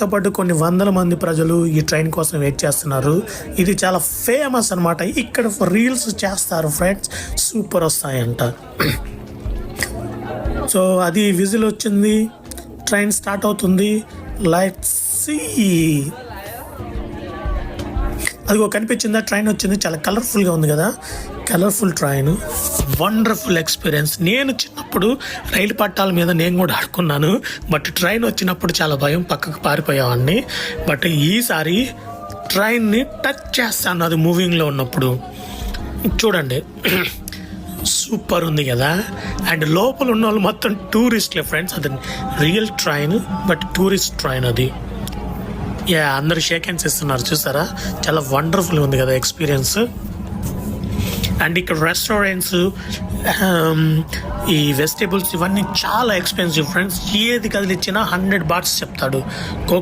తో పాటు కొన్ని వందల మంది ప్రజలు ఈ ట్రైన్ కోసం వెయిట్ చేస్తున్నారు. ఇది చాలా ఫేమస్ అన్నమాట. ఇక్కడ రీల్స్ చేస్తారు ఫ్రెండ్స్. సూపర్ వస్తాయంట. సో అది విజిల్ వచ్చింది. ట్రైన్ స్టార్ట్ అవుతుంది. లైట్ సీ అదిగో కనిపించిందా? ట్రైన్ వచ్చింది. చాలా కలర్ఫుల్గా ఉంది కదా. Colourful train. వండర్ఫుల్ ఎక్స్పీరియన్స్ నేను చిన్నప్పుడు రైలు పట్టాల మీద నేను కూడా ఆడుకున్నాను. బట్ ట్రైన్ వచ్చినప్పుడు చాలా భయం పక్కకు పారిపోయేవాడిని. బట్ ఈసారి ట్రైన్ని టచ్ చేస్తాను అది మూవింగ్లో ఉన్నప్పుడు. చూడండి. సూపర్ ఉంది కదా. అండ్ లోపల ఉన్న వాళ్ళు మొత్తం టూరిస్ట్లే ఫ్రెండ్స్ అది real train but tourist train అది. యా అందరు షేక్ హ్యాండ్స్ ఇస్తున్నారు చూసారా? చాలా వండర్ఫుల్ ఉంది కదా ఎక్స్పీరియన్స్ అండ్ ఇక్కడ రెస్టారెంట్స్ um, ఈ వెజిటేబుల్స్ ఇవన్నీ చాలా ఎక్స్పెన్సివ్ ఫ్రెండ్స్ ఏది కదిలిచ్చినా హండ్రెడ్ బాట్స్ చెప్తాడు. కోకో